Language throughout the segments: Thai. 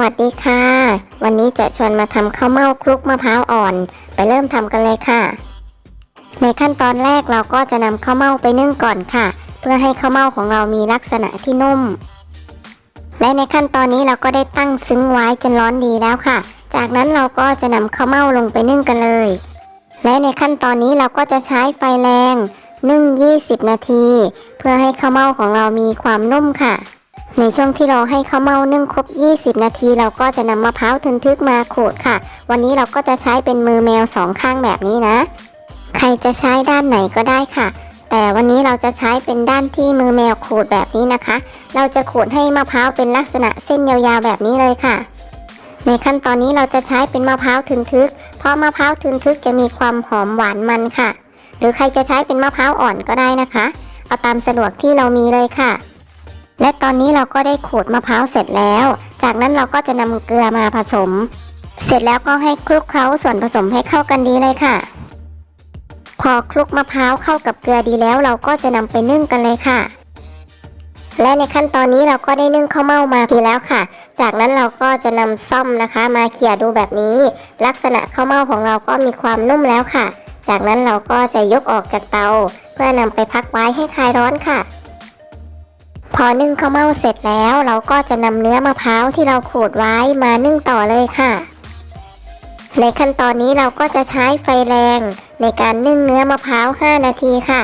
วัสดีค่ะ วันนี้จะชวนมาทำข้าวเม่าคลุกมะพร้าวอ่อน ไปเริ่มทำกันเลยค่ะ ในขั้นตอนแรกเราก็จะนำข้าวเม่าไปนึ่งก่อนค่ะ เพื่อให้ข้าวเม่าของเรามีลักษณะที่นุ่ม และในขั้นตอนนี้เราก็ได้ตั้งซึ้งไว้จนร้อนดีแล้วค่ะ จากนั้นเราก็จะนำข้าวเม่าลงไปนึ่งกันเลย และในขั้นตอนนี้เราก็จะใช้ไฟแรงนึ่ง 20 นาที เพื่อให้ข้าวเม่าของเรามีความนุ่มค่ะ ในช่วงที่เราให้ข้าวเม่านึ่งครบ 20 นาที เราก็จะนำมะพร้าวทึนทึกมาขูดค่ะ วันนี้เราก็จะใช้เป็นมือแมวสองข้างแบบนี้นะ ใครจะใช้ด้านไหนก็ได้ค่ะ แต่วันนี้เราจะใช้เป็นด้านที่มือแมวขูดแบบนี้นะคะ เราจะขูดให้มะพร้าวเป็นลักษณะเส้นยาวๆแบบนี้เลยค่ะ ในขั้นตอนนี้เราจะใช้เป็นมะพร้าวทึนทึก เพราะมะพร้าวทึนทึกจะมีความหอมหวานมันค่ะ หรือใครจะใช้เป็นมะพร้าวอ่อนก็ได้นะคะ เอาตามสะดวกที่เรามีเลยค่ะ และตอนนี้เราก็ได้ขูดมะพร้าวเสร็จแล้ว จากนั้นเราก็จะนำเกลือมาผสม เสร็จแล้วก็ให้คลุกเคล้าส่วนผสมให้เข้ากันดีเลยค่ะ พอคลุกมะพร้าวเข้ากับเกลือดีแล้ว เราก็จะนำไปนึ่งกันเลยค่ะ และในขั้นตอนนี้เราก็ได้นึ่งข้าวเม่ามาทีแล้วค่ะ จากนั้นเราก็จะนำซ่อมนะคะ มาเขี่ยดูแบบนี้ ลักษณะข้าวเม่าของเราก็มีความนุ่มแล้วค่ะ จากนั้นเราก็จะยกออกจากเตา เพื่อนำไปพักไว้ให้คลายร้อนค่ะ พอนึ่งข้าวเม่าเสร็จแล้ว เราก็จะนำเนื้อมะพร้าวที่เราขูดไว้มานึ่งต่อเลยค่ะ ในขั้นตอนนี้เราก็จะใช้ไฟแรง ในการนึ่งเนื้อมะพร้าว 5 นาทีค่ะ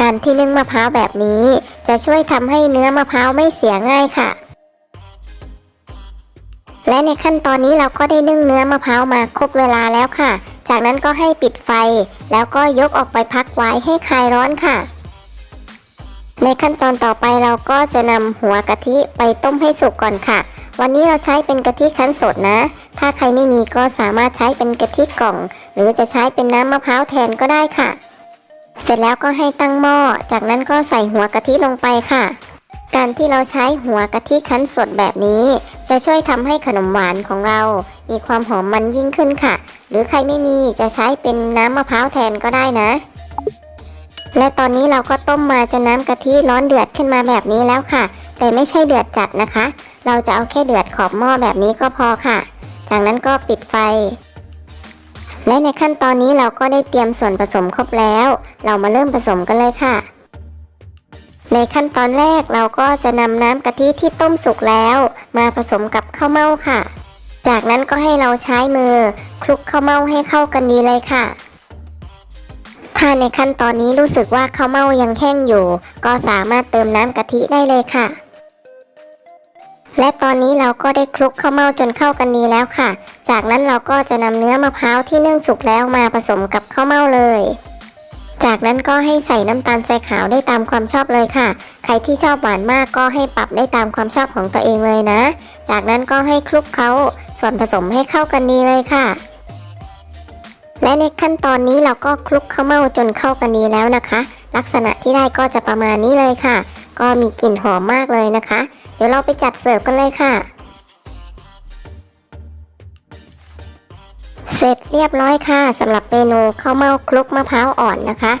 การที่นึ่งมะพร้าวแบบนี้ จะช่วยทำให้เนื้อมะพร้าวไม่เสียง่ายค่ะ และในขั้นตอนนี้เราก็ได้นึ่งเนื้อมะพร้าวมาครบเวลาแล้วค่ะ จากนั้นก็ให้ปิดไฟ แล้วก็ยกออกไปพักไว้ให้คลายร้อนค่ะ ในขั้นตอนต่อไปเราก็จะนำหัวกะทิไปต้มให้สุกก่อนค่ะ วันนี้เราใช้เป็นกะทิคั้นสดนะ ถ้าใครไม่มีก็สามารถใช้เป็นกะทิกล่อง หรือจะใช้เป็นน้ำมะพร้าวแทนก็ได้ค่ะ เสร็จแล้วก็ให้ตั้งหม้อ จากนั้นก็ใส่หัวกะทิลงไปค่ะ การที่เราใช้หัวกะทิคั้นสดแบบนี้ จะช่วยทำให้ขนมหวานของเรา มีความหอมมันยิ่งขึ้นค่ะ หรือใครไม่มีจะใช้เป็นน้ำมะพร้าวแทนก็ได้นะ และตอนนี้เราก็ต้มมาจนน้ำกะทิร้อนเดือดขึ้นมาแบบนี้แล้วค่ะ แต่ไม่ใช่เดือดจัดนะคะ เราจะเอาแค่เดือดขอบหม้อแบบนี้ก็พอค่ะ จากนั้นก็ปิดไฟ และในขั้นตอนนี้เราก็ได้เตรียมส่วนผสมครบแล้ว เรามาเริ่มผสมกันเลยค่ะ ในขั้นตอนแรกเราก็จะนำน้ำกะทิที่ต้มสุกแล้ว มาผสมกับข้าวเม่าค่ะ จากนั้นก็ให้เราใช้มือคลุกข้าวเม่าให้เข้ากันดีเลยค่ะ ถ้าในขั้นตอนนี้รู้สึกว่าข้าวเม่ายังแห้งอยู่ ก็สามารถเติมน้ำกะทิได้เลยค่ะ และตอนนี้เราก็ได้คลุกข้าวเม่าจนเข้ากันดีแล้วค่ะ จากนั้นเราก็จะนำเนื้อมะพร้าวที่นึ่งสุกแล้วมาผสมกับข้าวเม่าเลย จากนั้นก็ให้ใส่น้ำตาลทรายขาวได้ตามความชอบเลยค่ะ ใครที่ชอบหวานมากก็ให้ปรับได้ตามความชอบของตัวเองเลยนะ จากนั้นก็ให้คลุกเคล้าส่วนผสมให้เข้ากันดีเลยค่ะ และในขั้นตอนนี้เราก็คลุกข้าวเม่าจนเข้ากันดีแล้วนะคะ ลักษณะที่ได้ก็จะประมาณนี้เลยค่ะ ก็มีกลิ่นหอมมากเลยนะคะ เดี๋ยวเราไปจัดเสิร์ฟกันเลยค่ะ เสร็จเรียบร้อยค่ะสำหรับเมนูข้าวเม่าคลุกมะพร้าวอ่อนนะคะ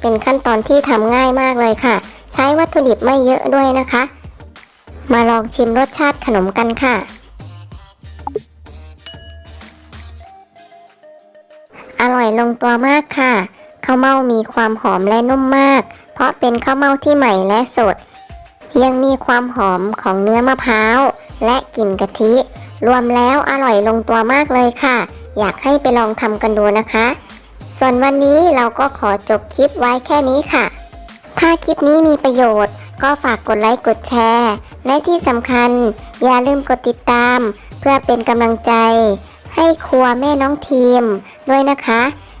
เป็นขั้นตอนที่ทำง่ายมากเลยค่ะ ใช้วัตถุดิบไม่เยอะด้วยนะคะ มาลองชิมรสชาติขนมกันค่ะ อยลงตัวมากค่ะ ข้าวเม่ามีความหอมและนุ่มมาก เพราะเป็นข้าวเม่าที่ใหม่และสด ยังมีความหอมของเนื้อมะพร้าวและกลิ่นกะทิ รวมแล้วอร่อยลงตัวมากเลยค่ะ อยากให้ไปลองทำกันดูนะคะ ส่วนวันนี้เราก็ขอจบคลิปไว้แค่นี้ค่ะ ถ้าคลิปนี้มีประโยชน์ ก็ฝากกดไลค์กดแชร์ และที่สำคัญ อย่าลืมกดติดตาม เพื่อเป็นกำลังใจให้ครัวแม่น้องทีมด้วยนะคะ